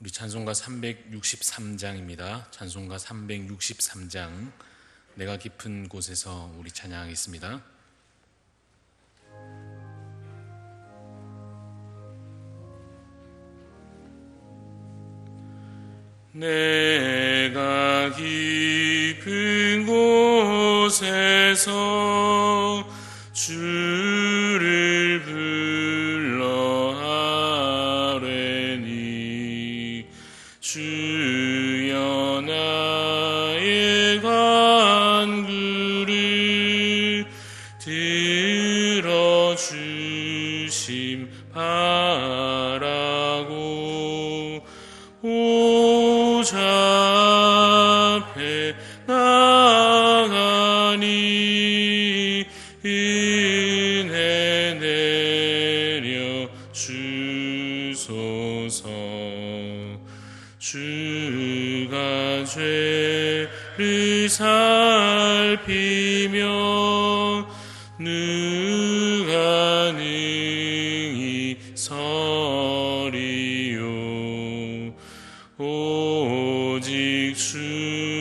우리 찬송가 363장입니다. 찬송가 363장 내가 깊은 곳에서 우리 찬양하겠습니다. 내가 깊은 곳에서 주 오직 주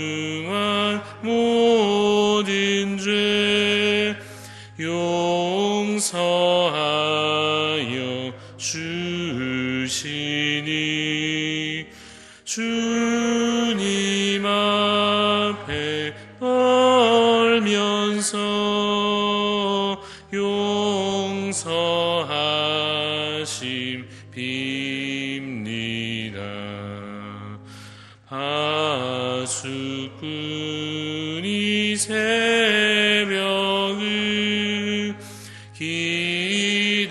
기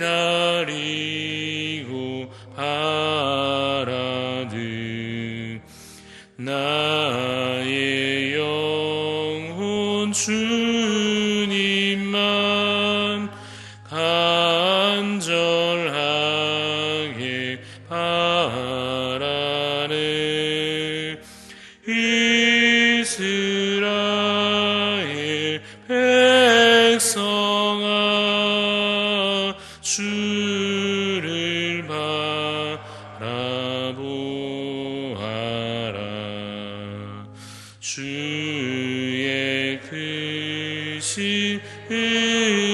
주의 크신 은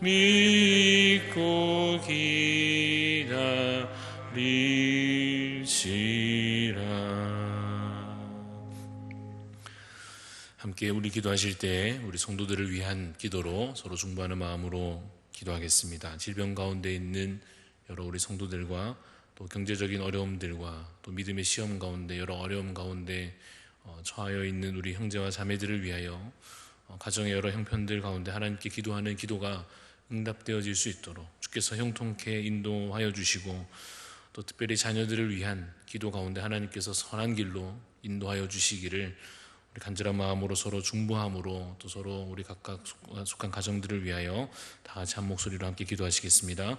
믿고 기다리시라 함께 우리 기도하실 때 우리 성도들을 위한 기도로 서로 중보하는 마음으로 기도하겠습니다. 질병 가운데 있는 여러 우리 성도들과 또 경제적인 어려움들과 또 믿음의 시험 가운데 여러 어려움 가운데 어, 처하여 있는 우리 형제와 자매들을 위하여 어, 가정의 여러 형편들 가운데 하나님께 기도하는 기도가 응답되어질 수 있도록 주께서 형통케 인도하여 주시고 또 특별히 자녀들을 위한 기도 가운데 하나님께서 선한 길로 인도하여 주시기를 간절한 마음으로 서로 중보함으로 또 서로 우리 각각 속- 속한 가정들을 위하여 다 같이 한 목소리로 함께 기도하시겠습니다.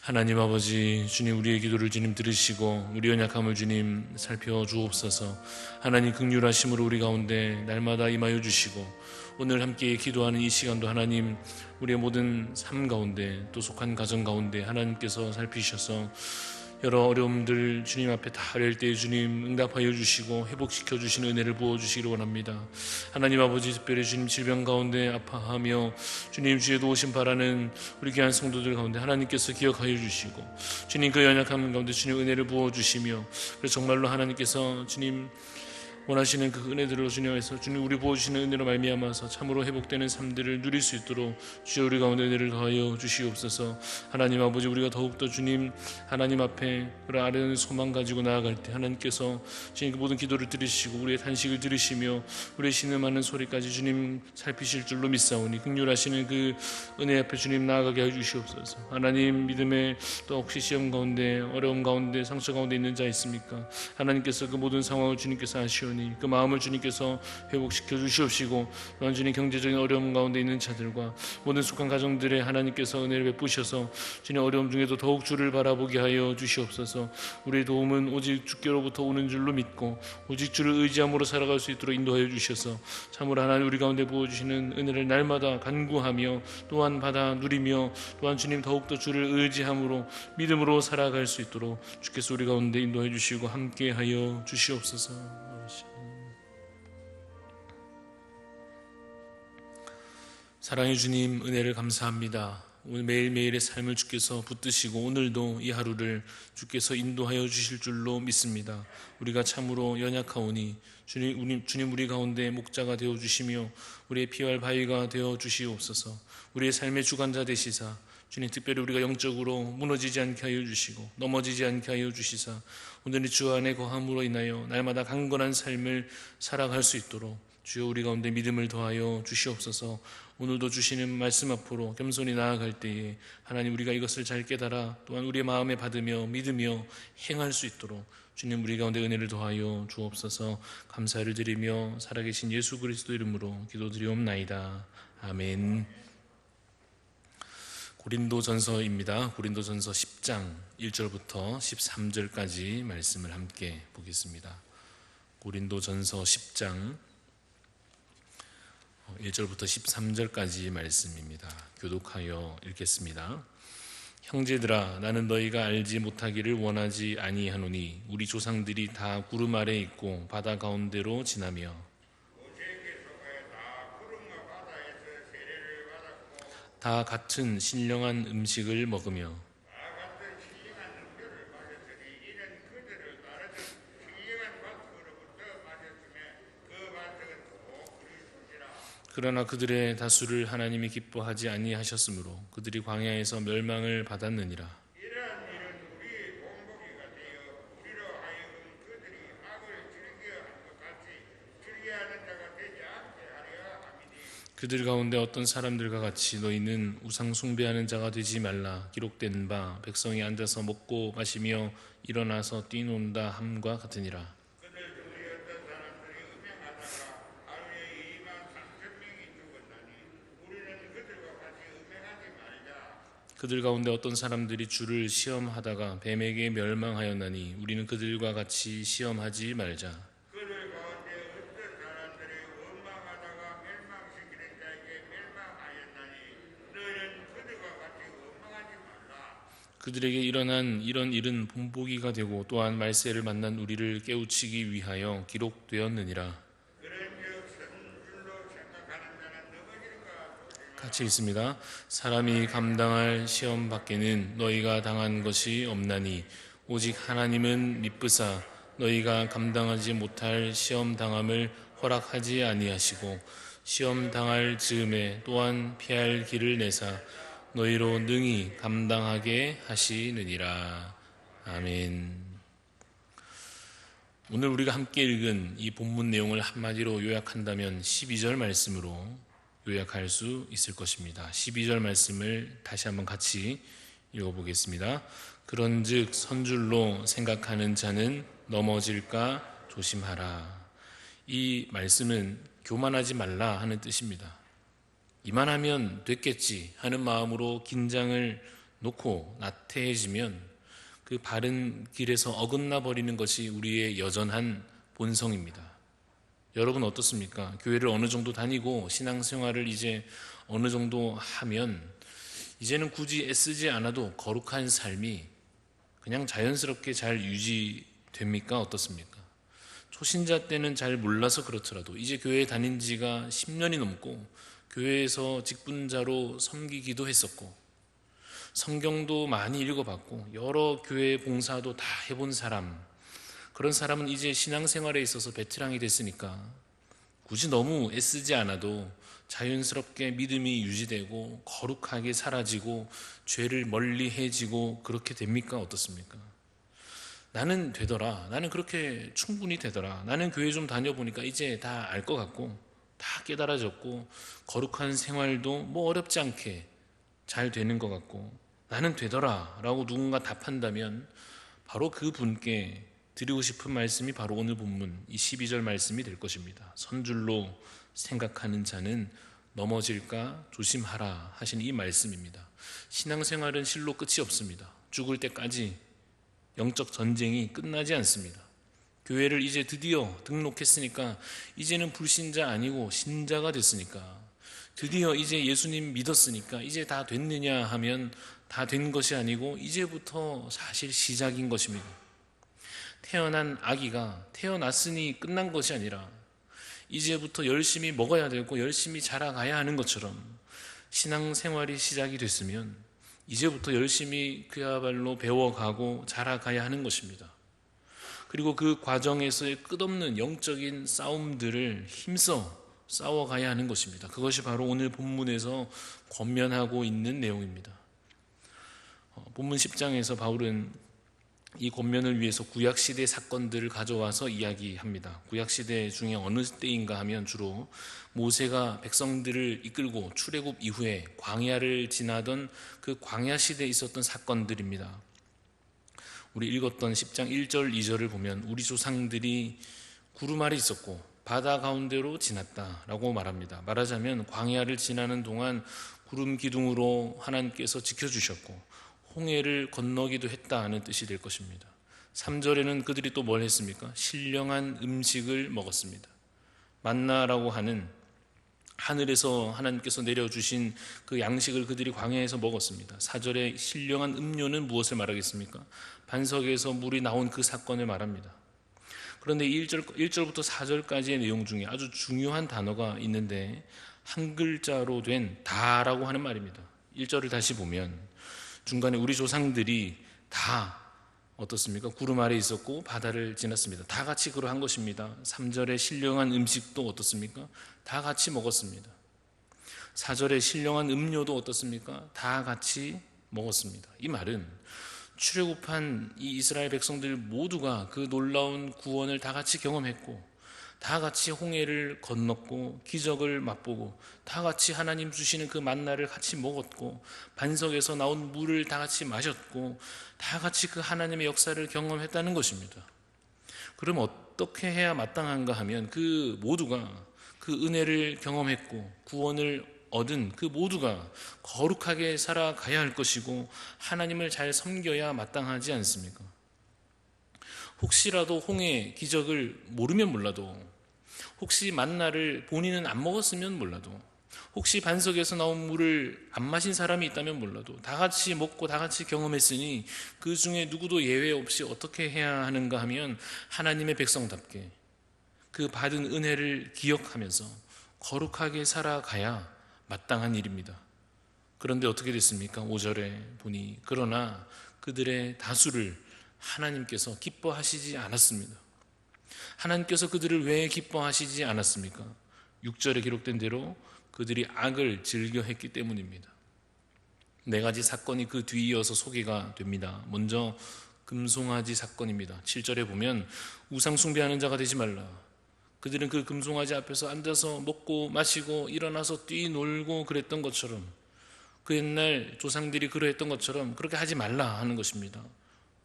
하나님 아버지 주님 우리의 기도를 주님 들으시고 우리 연약함을 주님 살펴 주옵소서. 하나님 극률하심으로 우리 가운데 날마다 임하여 주시고 오늘 함께 기도하는 이 시간도 하나님 우리의 모든 삶 가운데 또 속한 가정 가운데 하나님께서 살피셔서 여러 어려움들 주님 앞에 다 아랠 때 주님 응답하여 주시고 회복시켜 주시는 은혜를 부어 주시기를 원합니다. 하나님 아버지 특별히 주님 질병 가운데 아파하며 주님 주의 도우심 바라는 우리 귀한 성도들 가운데 하나님께서 기억하여 주시고 주님 그 연약함 가운데 주님 은혜를 부어 주시며 그래서 정말로 하나님께서 주님 원하시는 그 은혜들을 주님께서 주님 우리 부어주시는 은혜로 말미암아서 참으로 회복되는 삶들을 누릴 수 있도록 주여 우리 가운데 은혜를 더하여 주시옵소서. 하나님 아버지 우리가 더욱더 주님 하나님 앞에 그런 아련한 소망 가지고 나아갈 때 하나님께서 주님 그 모든 기도를 들으시고 우리의 단식을 들으시며 우리의 신음하는 소리까지 주님 살피실 줄로 믿사오니 극률하시는 그 은혜 앞에 주님 나아가게 해 주시옵소서. 하나님 믿음의 또 혹시 시험 가운데 어려움 가운데 상처 가운데 있는 자 있습니까? 하나님께서 그 모든 상황을 주님께서 아시오니 그 마음을 주님께서 회복시켜 주시옵시고 주님 경제적인 어려움 가운데 있는 자들과 모든 속한 가정들의 하나님께서 은혜를 베푸셔서 주님 어려움 중에도 더욱 주를 바라보게 하여 주시옵소서 우리의 도움은 오직 주께로부터 오는 줄로 믿고 오직 주를 의지함으로 살아갈 수 있도록 인도하여 주셔서 참으로 하나님 우리 가운데 부어주시는 은혜를 날마다 간구하며 또한 받아 누리며 또한 주님 더욱더 주를 의지함으로 믿음으로 살아갈 수 있도록 주께서 우리 가운데 인도해 주시고 함께 하여 주시옵소서. 사랑해 주님 은혜를 감사합니다. 오늘 매일매일의 삶을 주께서 붙드시고 오늘도 이 하루를 주께서 인도하여 주실 줄로 믿습니다. 우리가 참으로 연약하오니 주님, 우리, 주님 우리 가운데 목자가 되어 주시며 우리의 피할 바위가 되어 주시옵소서. 우리의 삶의 주관자 되시사 주님 특별히 우리가 영적으로 무너지지 않게 하여 주시고 넘어지지 않게 하여 주시사 오늘의 주 안에 거함으로 인하여 날마다 강건한 삶을 살아갈 수 있도록 주여 우리 가운데 믿음을 더하여 주시옵소서 오늘도 주시는 말씀 앞으로 겸손히 나아갈 때에 하나님 우리가 이것을 잘 깨달아 또한 우리의 마음에 받으며 믿으며 행할 수 있도록 주님 우리 가운데 은혜를 더하여 주옵소서. 감사를 드리며 살아계신 예수 그리스도 이름으로 기도드리옵나이다. 아멘. 고린도전서입니다. 고린도전서 10장 1절부터 13절까지 말씀을 함께 보겠습니다. 고린도전서 10장 1절부터 13절까지 말씀입니다. 교독하여 읽겠습니다. 형제들아 나는 너희가 알지 못하기를 원하지 아니하노니 우리 조상들이 다 구름 아래 있고 바다 가운데로 지나며 다 같은 신령한 음식을 먹으며 그러나 그들의 다수를 하나님이 기뻐하지 아니하셨으므로 그들이 광야에서 멸망을 받았느니라. 그들 가운데 어떤 사람들과 같이 너희는 우상 숭배하는 자가 되지 말라 기록된 바 백성이 앉아서 먹고 마시며 일어나서 뛰논다 함과 같으니라. 그들 중에 어떤 사람들이 음행하다가 하루에 2만 3천 명이 죽었나니 우리는 그들과 같이 음행하지 말자 그들 가운데 어떤 사람들이 주를 시험하다가 뱀에게 멸망하였나니 우리는 그들과 같이 시험하지 말자. 그들 가운데 어떤 사람들이 원망하다가 멸망시키는 자에게 멸망하였나니 너희는 그들과 같이 원망하지 말라 그들에게 일어난 이런 일은 본보기가 되고 또한 말세를 만난 우리를 깨우치기 위하여 기록되었느니라. 그런즉 선줄로 생각하는 자는 넘어질까 같이 있습니다. 사람이 감당할 시험 밖에는 너희가 당한 것이 없나니 오직 하나님은 미쁘사 너희가 감당하지 못할 시험 당함을 허락하지 아니하시고 시험 당할 즈음에 또한 피할 길을 내사 너희로 능히 감당하게 하시느니라. 아멘. 오늘 우리가 함께 읽은 이 본문 내용을 한마디로 요약한다면 12절 말씀으로 요약할 수 있을 것입니다. 12절 말씀을 다시 한번 같이 읽어보겠습니다. 그런즉 선줄로 생각하는 자는 넘어질까 조심하라. 이 말씀은 교만하지 말라 하는 뜻입니다. 이만하면 됐겠지 하는 마음으로 긴장을 놓고 나태해지면 그 바른 길에서 어긋나 버리는 것이 우리의 여전한 본성입니다. 여러분 어떻습니까? 교회를 어느 정도 다니고 신앙생활을 이제 어느 정도 하면 이제는 굳이 애쓰지 않아도 거룩한 삶이 그냥 자연스럽게 잘 유지됩니까? 어떻습니까? 초신자 때는 잘 몰라서 그렇더라도 이제 교회에 다닌 지가 10년이 넘고 교회에서 직분자로 섬기기도 했었고 성경도 많이 읽어봤고 여러 교회 봉사도 다 해본 사람 그런 사람은 이제 신앙생활에 있어서 베테랑이 됐으니까 굳이 너무 애쓰지 않아도 자연스럽게 믿음이 유지되고 거룩하게 사라지고 죄를 멀리 해지고 그렇게 됩니까? 어떻습니까? 나는 되더라. 나는 그렇게 충분히 되더라. 나는 교회 좀 다녀보니까 이제 다 알 것 같고 다 깨달아졌고 거룩한 생활도 뭐 어렵지 않게 잘 되는 것 같고 나는 되더라 라고 누군가 답한다면 바로 그 분께 드리고 싶은 말씀이 바로 오늘 본문 이 12절 말씀이 될 것입니다. 선줄로 생각하는 자는 넘어질까 조심하라 하신 이 말씀입니다. 신앙생활은 실로 끝이 없습니다. 죽을 때까지 영적 전쟁이 끝나지 않습니다. 교회를 이제 드디어 등록했으니까 이제는 불신자 아니고 신자가 됐으니까 드디어 이제 예수님 믿었으니까 이제 다 됐느냐 하면 다 된 것이 아니고 이제부터 사실 시작인 것입니다. 태어난 아기가 태어났으니 끝난 것이 아니라 이제부터 열심히 먹어야 되고 열심히 자라가야 하는 것처럼 신앙생활이 시작이 됐으면 이제부터 열심히 그야말로 배워가고 자라가야 하는 것입니다. 그리고 그 과정에서의 끝없는 영적인 싸움들을 힘써 싸워가야 하는 것입니다. 그것이 바로 오늘 본문에서 권면하고 있는 내용입니다. 어, 본문 10장에서 바울은 이 권면을 위해서 구약 시대 사건들을 가져와서 이야기합니다. 구약 시대 중에 어느 때인가 하면 주로 모세가 백성들을 이끌고 출애굽 이후에 광야를 지나던 그 광야 시대에 있었던 사건들입니다. 우리 읽었던 10장 1절 2절을 보면 우리 조상들이 구름 아래 있었고 바다 가운데로 지났다라고 말합니다. 말하자면 광야를 지나는 동안 구름 기둥으로 하나님께서 지켜주셨고 홍해를 건너기도 했다는 뜻이 될 것입니다. 3절에는 그들이 또 뭘 했습니까? 신령한 음식을 먹었습니다. 만나라고 하는 하늘에서 하나님께서 내려주신 그 양식을 그들이 광야에서 먹었습니다. 4절에 신령한 음료는 무엇을 말하겠습니까? 반석에서 물이 나온 그 사건을 말합니다. 그런데 1절, 1절부터 4절까지의 내용 중에 아주 중요한 단어가 있는데 한 글자로 된 다라고 하는 말입니다. 1절을 다시 보면 중간에 우리 조상들이 다 어떻습니까? 구름 아래 있었고 바다를 지났습니다. 다 같이 그러한 것입니다. 3절에 신령한 음식도 어떻습니까? 다 같이 먹었습니다. 4절에 신령한 음료도 어떻습니까? 다 같이 먹었습니다. 이 말은 출애굽한 이 이스라엘 백성들 모두가 그 놀라운 구원을 다 같이 경험했고 다 같이 홍해를 건넜고 기적을 맛보고 다 같이 하나님 주시는 그 만나를 같이 먹었고 반석에서 나온 물을 다 같이 마셨고 다 같이 그 하나님의 역사를 경험했다는 것입니다. 그럼 어떻게 해야 마땅한가 하면 그 모두가 그 은혜를 경험했고 구원을 얻은 그 모두가 거룩하게 살아가야 할 것이고 하나님을 잘 섬겨야 마땅하지 않습니까? 혹시라도 홍해 기적을 모르면 몰라도 혹시 만나를 본인은 안 먹었으면 몰라도 혹시 반석에서 나온 물을 안 마신 사람이 있다면 몰라도 다 같이 먹고 다 같이 경험했으니 그 중에 누구도 예외 없이 어떻게 해야 하는가 하면 하나님의 백성답게 그 받은 은혜를 기억하면서 거룩하게 살아가야 마땅한 일입니다. 그런데 어떻게 됐습니까? 5절에 보니 그러나 그들의 다수를 하나님께서 기뻐하시지 않았습니다. 하나님께서 그들을 왜 기뻐하시지 않았습니까? 6절에 기록된 대로 그들이 악을 즐겨 했기 때문입니다. 네 가지 사건이 그 뒤이어서 소개가 됩니다. 먼저 금송아지 사건입니다. 7절에 보면 우상 숭배하는 자가 되지 말라. 그들은 그 금송아지 앞에서 앉아서 먹고 마시고 일어나서 뛰놀고 그랬던 것처럼 그 옛날 조상들이 그러했던 것처럼 그렇게 하지 말라 하는 것입니다.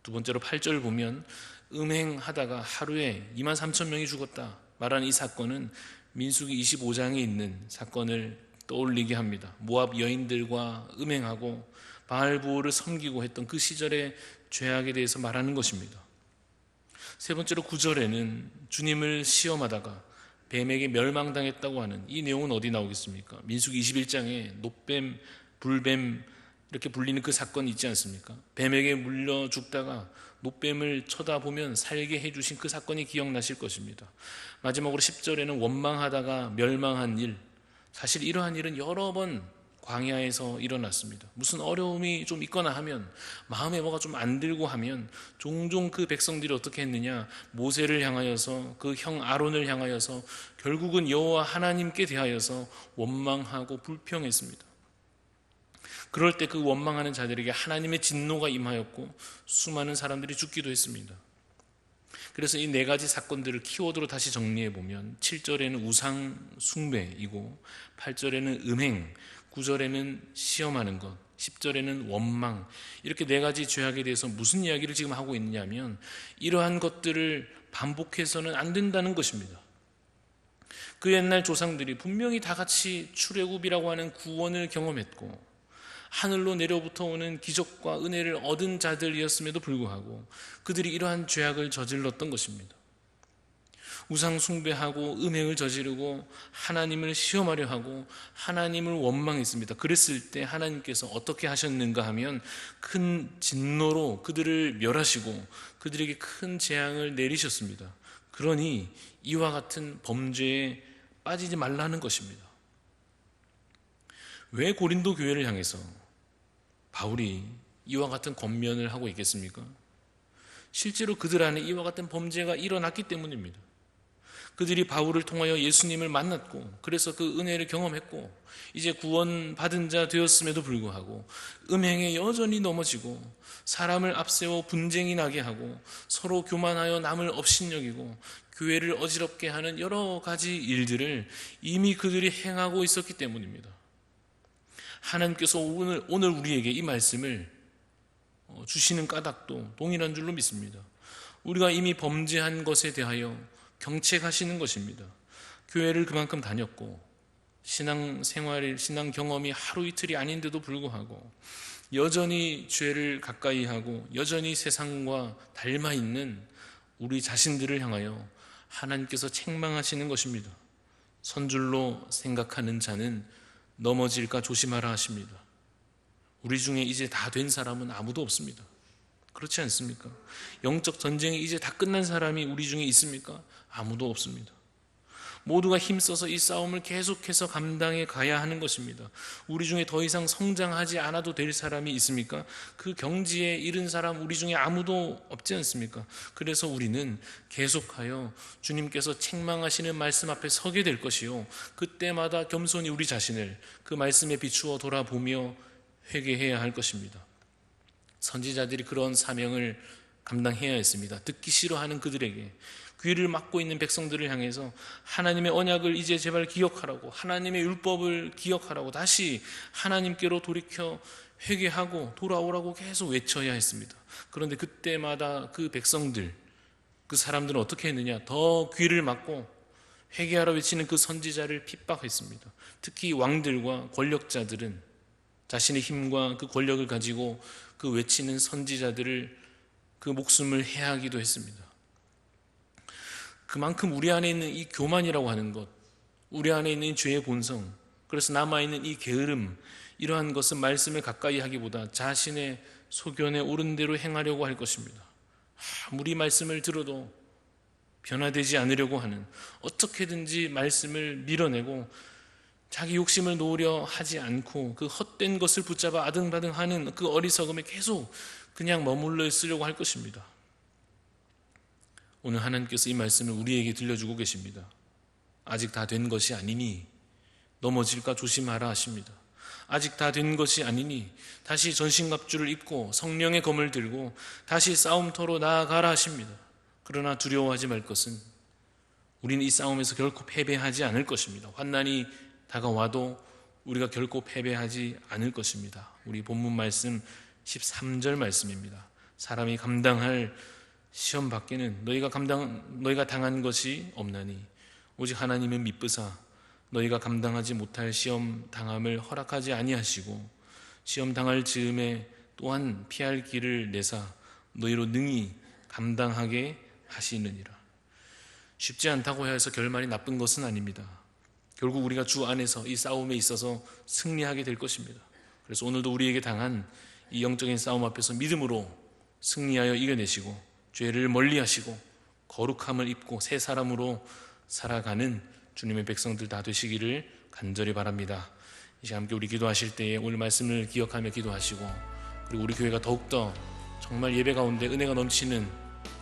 두 번째로 8절 보면 음행하다가 하루에 2만 3천 명이 죽었다 말하는 이 사건은 민수기 25장에 있는 사건을 떠올리게 합니다. 모압 여인들과 음행하고 바알부호를 섬기고 했던 그 시절의 죄악에 대해서 말하는 것입니다. 세 번째로 9절에는 주님을 시험하다가 뱀에게 멸망당했다고 하는 이 내용은 어디 나오겠습니까? 민수기 21장에 노뱀, 불뱀 이렇게 불리는 그 사건이 있지 않습니까? 뱀에게 물려 죽다가 노뱀을 쳐다보면 살게 해주신 그 사건이 기억나실 것입니다. 마지막으로 10절에는 원망하다가 멸망한 일. 사실 이러한 일은 여러 번 광야에서 일어났습니다. 무슨 어려움이 좀 있거나 하면 마음에 뭐가 좀 안 들고 하면 종종 그 백성들이 어떻게 했느냐 모세를 향하여서 그 형 아론을 향하여서 결국은 여호와 하나님께 대하여서 원망하고 불평했습니다. 그럴 때 그 원망하는 자들에게 하나님의 진노가 임하였고 수많은 사람들이 죽기도 했습니다. 그래서 이 네 가지 사건들을 키워드로 다시 정리해 보면 7절에는 우상 숭배이고 8절에는 음행, 9절에는 시험하는 것, 10절에는 원망. 이렇게 네 가지 죄악에 대해서 무슨 이야기를 지금 하고 있느냐면 이러한 것들을 반복해서는 안 된다는 것입니다. 그 옛날 조상들이 분명히 다 같이 출애굽이라고 하는 구원을 경험했고 하늘로 내려부터 오는 기적과 은혜를 얻은 자들이었음에도 불구하고 그들이 이러한 죄악을 저질렀던 것입니다. 우상 숭배하고 음행을 저지르고 하나님을 시험하려 하고 하나님을 원망했습니다. 그랬을 때 하나님께서 어떻게 하셨는가 하면 큰 진노로 그들을 멸하시고 그들에게 큰 재앙을 내리셨습니다. 그러니 이와 같은 범죄에 빠지지 말라는 것입니다. 왜 고린도 교회를 향해서 바울이 이와 같은 권면을 하고 있겠습니까? 실제로 그들 안에 이와 같은 범죄가 일어났기 때문입니다. 그들이 바울을 통하여 예수님을 만났고 그래서 그 은혜를 경험했고 이제 구원받은 자 되었음에도 불구하고 음행에 여전히 넘어지고 사람을 앞세워 분쟁이 나게 하고 서로 교만하여 남을 업신여기고 교회를 어지럽게 하는 여러 가지 일들을 이미 그들이 행하고 있었기 때문입니다. 하나님께서 오늘, 오늘 우리에게 이 말씀을 어, 주시는 까닭도 동일한 줄로 믿습니다. 우리가 이미 범죄한 것에 대하여 경책하시는 것입니다. 교회를 그만큼 다녔고 신앙 생활, 신앙 경험이 하루 이틀이 아닌데도 불구하고 여전히 죄를 가까이 하고 여전히 세상과 닮아 있는 우리 자신들을 향하여 하나님께서 책망하시는 것입니다. 선줄로 생각하는 자는 넘어질까 조심하라 하십니다. 우리 중에 이제 다 된 사람은 아무도 없습니다. 그렇지 않습니까? 영적 전쟁이 이제 다 끝난 사람이 우리 중에 있습니까? 아무도 없습니다. 모두가 힘써서 이 싸움을 계속해서 감당해 가야 하는 것입니다. 우리 중에 더 이상 성장하지 않아도 될 사람이 있습니까? 그 경지에 이른 사람 우리 중에 아무도 없지 않습니까? 그래서 우리는 계속하여 주님께서 책망하시는 말씀 앞에 서게 될 것이요. 그때마다 겸손히 우리 자신을 그 말씀에 비추어 돌아보며 회개해야 할 것입니다. 선지자들이 그런 사명을 감당해야 했습니다. 듣기 싫어하는 그들에게 귀를 막고 있는 백성들을 향해서 하나님의 언약을 이제 제발 기억하라고 하나님의 율법을 기억하라고 다시 하나님께로 돌이켜 회개하고 돌아오라고 계속 외쳐야 했습니다. 그런데 그때마다 그 백성들 그 사람들은 어떻게 했느냐 더 귀를 막고 회개하라 외치는 그 선지자를 핍박했습니다. 특히 왕들과 권력자들은 자신의 힘과 그 권력을 가지고 그 외치는 선지자들을 그 목숨을 해하기도 했습니다. 그만큼 우리 안에 있는 이 교만이라고 하는 것, 우리 안에 있는 죄의 본성, 그래서 남아있는 이 게으름, 이러한 것은 말씀을 가까이 하기보다 자신의 소견에 옳은 대로 행하려고 할 것입니다. 아무리 말씀을 들어도 변화되지 않으려고 하는 어떻게든지 말씀을 밀어내고 자기 욕심을 놓으려 하지 않고 그 헛된 것을 붙잡아 아등바등하는 그 어리석음에 계속 그냥 머물러 있으려고 할 것입니다. 오늘 하나님께서 이 말씀을 우리에게 들려주고 계십니다. 아직 다 된 것이 아니니 넘어질까 조심하라 하십니다. 아직 다 된 것이 아니니 다시 전신갑주를 입고 성령의 검을 들고 다시 싸움터로 나아가라 하십니다. 그러나 두려워하지 말 것은 우리는 이 싸움에서 결코 패배하지 않을 것입니다. 환난이 다가와도 우리가 결코 패배하지 않을 것입니다. 우리 본문 말씀 13절 말씀입니다. 사람이 감당할 시험 밖에는 너희가 감당 너희가 당한 것이 없나니 오직 하나님은 미쁘사 너희가 감당하지 못할 시험 당함을 허락하지 아니하시고 시험 당할 즈음에 또한 피할 길을 내사 너희로 능히 감당하게 하시느니라. 쉽지 않다고 해서 결말이 나쁜 것은 아닙니다. 결국 우리가 주 안에서 이 싸움에 있어서 승리하게 될 것입니다. 그래서 오늘도 우리에게 당한 이 영적인 싸움 앞에서 믿음으로 승리하여 이겨내시고 죄를 멀리 하시고 거룩함을 입고 새 사람으로 살아가는 주님의 백성들 다 되시기를 간절히 바랍니다. 이제 함께 우리 기도하실 때에 오늘 말씀을 기억하며 기도하시고 그리고 우리 교회가 더욱더 정말 예배 가운데 은혜가 넘치는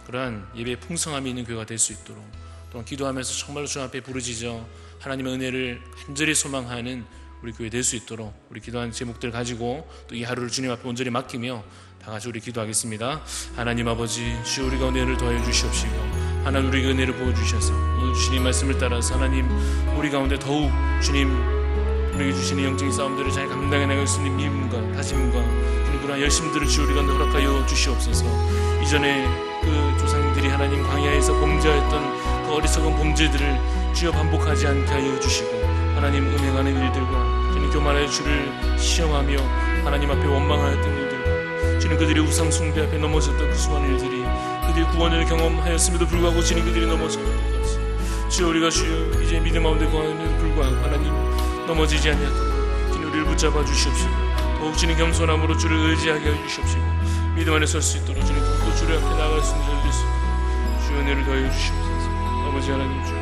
그러한 예배의 풍성함이 있는 교회가 될 수 있도록 또한 기도하면서 정말로 주 앞에 부르짖어 하나님의 은혜를 간절히 소망하는 우리 교회 될 수 있도록 우리 기도한 제목들 가지고 또 이 하루를 주님 앞에 온전히 맡기며 다 같이 우리 기도하겠습니다. 하나님 아버지 주 우리가 은혜를 더하여 주시옵시고 하나님 우리에게 은혜를 부어 주셔서 오늘 주님 말씀을 따라서 하나님 우리 가운데 더욱 주님 우리에게 주시는 영적인 싸움들을 잘 감당해 나갈 수 있는 믿음과 다짐과 그러한 열심들을 주 우리 가운데 허락하여 주시옵소서 이전에 그 조상들이 하나님 광야에서 범죄하였던 그 어리석은 범죄들을 주여 반복하지 않게 하여 주시고 하나님 은행하는 일들과 주님 교만하여 주를 시험하며 하나님 앞에 원망하였던 주님 그들이 우상 숭배 앞에 넘어졌던 그 수많은 일들이 그들이 구원을 경험하였음에도 불구하고 주님 그들이 넘어졌던 것 같이 주여 우리가 주여 이제 믿음 가운데 구하는데도 불구하고 하나님 넘어지지 아니하도록 주님 우리를 붙잡아 주시옵시고 더욱 주님 겸손함으로 주를 의지하게 해 주시옵시고 믿음 안에 설 수 있도록 주님 더욱더 주를 앞에 나아갈 수 있는 될수 있도록 주의 은혜를 더해 주시옵소서. 아버지 하나님 주